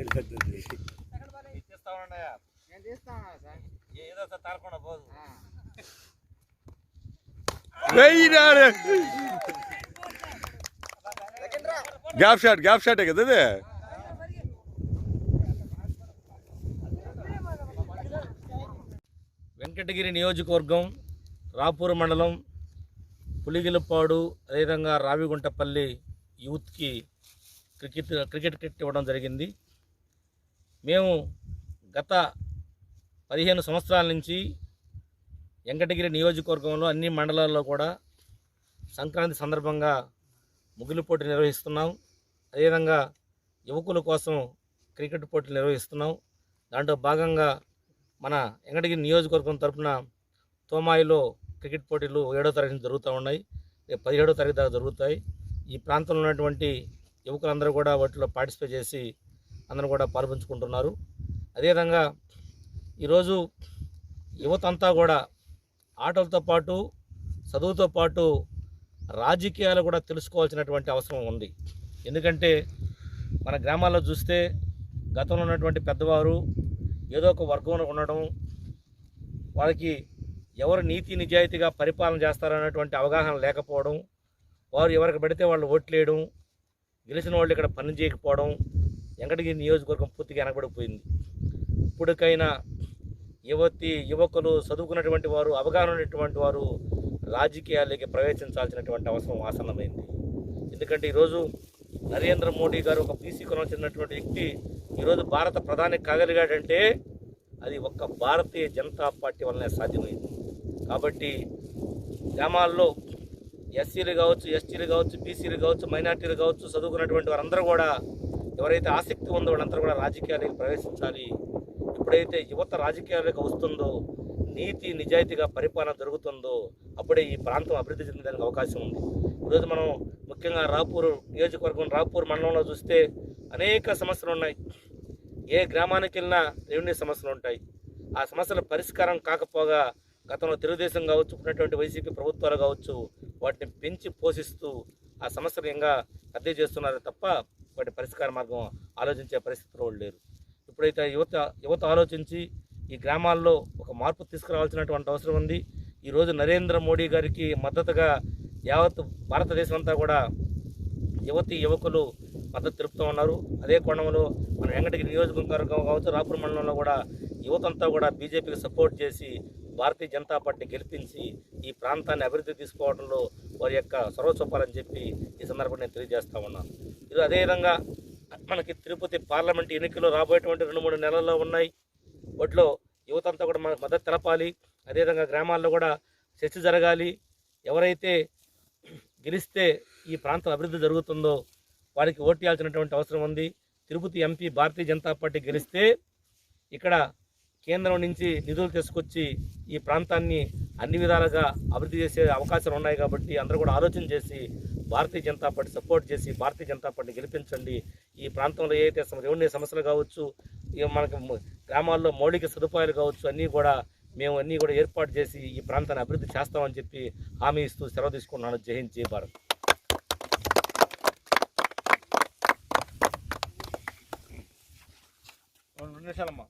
తెలియదు ఏదో సార్ తారకుండా పోదు గ్యాప్ షాట్ గ్యాప్ షాటే కదా ఇది వెంకటగిరి నియోజకవర్గం రాపూర్ మండలం పులిగిలపాడు అదేవిధంగా రావిగుంటపల్లి యూత్కి క్రికెట్ క్రికెట్ కిట్ ఇవ్వడం జరిగింది. మేము గత పదిహేను సంవత్సరాల నుంచి వెంకటగిరి నియోజకవర్గంలో అన్ని మండలాల్లో కూడా సంక్రాంతి సందర్భంగా ముగ్గులు పోటీ నిర్వహిస్తున్నాం. అదేవిధంగా యువకుల కోసం క్రికెట్ పోటీలు నిర్వహిస్తున్నాం. దాంట్లో భాగంగా మన వెంకటగిరి నియోజకవర్గం తరపున తోమాయిలో క్రికెట్ పోటీలు ఏడో తరగతి జరుగుతూ ఉన్నాయి. రేపు పదిహేడో తరగతి దాకా జరుగుతాయి. ఈ ప్రాంతంలో ఉన్నటువంటి యువకులందరూ కూడా వాటిలో పార్టిసిపేట్ చేసి అందరూ కూడా పాల్పంచుకుంటున్నారు. అదేవిధంగా ఈరోజు యువత అంతా కూడా ఆటలతో పాటు చదువుతో పాటు రాజకీయాలు కూడా తెలుసుకోవాల్సినటువంటి అవసరం ఉంది. ఎందుకంటే మన గ్రామాల్లో చూస్తే గతంలో ఉన్నటువంటి పెద్దవారు ఏదో ఒక వర్గంలో ఉండడం వాళ్ళకి ఎవరు నీతి నిజాయితీగా పరిపాలన చేస్తారనేటువంటి అవగాహన లేకపోవడం వారు ఎవరికి పెడితే వాళ్ళు ఓట్లేయడం గెలిచిన వాళ్ళు ఇక్కడ పని చేయకపోవడం వెంకటగిరి నియోజకవర్గం పూర్తిగా వెనకబడిపోయింది. ఇప్పటికైనా యువతి యువకులు చదువుకున్నటువంటి వారు అవగాహన ఉన్నటువంటి వారు రాజకీయాలకి ప్రవేశించాల్సినటువంటి అవసరం ఆసన్నమైంది. ఎందుకంటే ఈరోజు నరేంద్ర మోడీ గారు ఒక బీసీ కులం చెందినటువంటి వ్యక్తి ఈరోజు భారత ప్రధాని కాగలిగాడంటే అది ఒక్క భారతీయ జనతా పార్టీ వల్లనే సాధ్యమైంది. కాబట్టి గ్రామాల్లో ఎస్సీలు కావచ్చు ఎస్టీలు కావచ్చు బీసీలు కావచ్చు మైనార్టీలు కావచ్చు చదువుకున్నటువంటి వారందరూ కూడా ఎవరైతే ఆసక్తి ఉందో వాళ్ళందరూ కూడా రాజకీయాలకు ప్రవేశించాలి. ఎప్పుడైతే యువత రాజకీయాలకు వస్తుందో నీతి నిజాయితీగా పరిపాలన జరుగుతుందో అప్పుడే ఈ ప్రాంతం అభివృద్ధి చెందడానికి అవకాశం ఉంది. ఈరోజు మనం ముఖ్యంగా రాపూర్ నియోజకవర్గం రాపూర్ మండలంలో చూస్తే అనేక సమస్యలు ఉన్నాయి. ఏ గ్రామానికి వెళ్ళినా రెవెన్యూ సమస్యలు ఉంటాయి. ఆ సమస్యల పరిష్కారం కాకపోగా గతంలో తెలుగుదేశం కావచ్చు ఉన్నటువంటి వైసీపీ ప్రభుత్వాలు కావచ్చు వాటిని పెంచి పోషిస్తూ ఆ సమస్యలు ఇంకా రద్దీ చేస్తున్నారు తప్ప వాటి పరిష్కార మార్గం ఆలోచించే పరిస్థితిలో లేరు. ఇప్పుడైతే యువత యువత ఆలోచించి ఈ గ్రామాల్లో ఒక మార్పు తీసుకురావాల్సినటువంటి అవసరం ఉంది. ఈరోజు నరేంద్ర మోడీ గారికి మద్దతుగా యావత్ భారతదేశం అంతా కూడా యువతి యువకులు మద్దతు తెలుపుతూ ఉన్నారు. అదే కోణంలో మన వెంకటగిరి నియోజకవర్గం కావచ్చు రాపూర్ మండలంలో కూడా యువతంతా కూడా బీజేపీకి సపోర్ట్ చేసి భారతీయ జనతా పార్టీ గెలిపించి ఈ ప్రాంతాన్ని అభివృద్ధి తీసుకోవడంలో వారి యొక్క సర్వచొప్పాలని చూపాలని చెప్పి ఈ సందర్భంగా నేను తెలియజేస్తా ఉన్నాను. అదేవిధంగా మనకి తిరుపతి పార్లమెంట్ ఎన్నికలు రాబోయేటువంటి రెండు మూడు నెలల్లో ఉన్నాయి. వాటిలో యువతంతా కూడా మనకు మద్దతు తెలపాలి. అదేవిధంగా గ్రామాల్లో కూడా చర్చ జరగాలి. ఎవరైతే గెలిస్తే ఈ ప్రాంతం అభివృద్ధి జరుగుతుందో వారికి ఓటేయాల్సినటువంటి అవసరం ఉంది. తిరుపతి ఎంపీ భారతీయ జనతా పార్టీ గెలిస్తే ఇక్కడ కేంద్రం నుంచి నిధులు తీసుకొచ్చి ఈ ప్రాంతాన్ని అన్ని విధాలుగా అభివృద్ధి చేసే అవకాశాలు ఉన్నాయి కాబట్టి అందరూ కూడా ఆలోచన చేసి భారతీయ జనతా పార్టీ సపోర్ట్ చేసి భారతీయ జనతా పార్టీ గెలిపించండి. ఈ ప్రాంతంలో ఏదైతే రెవెన్యూ సమస్యలు కావచ్చు మనకి గ్రామాల్లో మౌలిక సదుపాయాలు కావచ్చు అన్నీ కూడా మేము అన్నీ కూడా ఏర్పాటు చేసి ఈ ప్రాంతాన్ని అభివృద్ధి చేస్తామని చెప్పి హామీ ఇస్తూ సెలవు తీసుకున్నాను జై హింద్ జై భారత్. రెండు నిమిషాలమ్మా.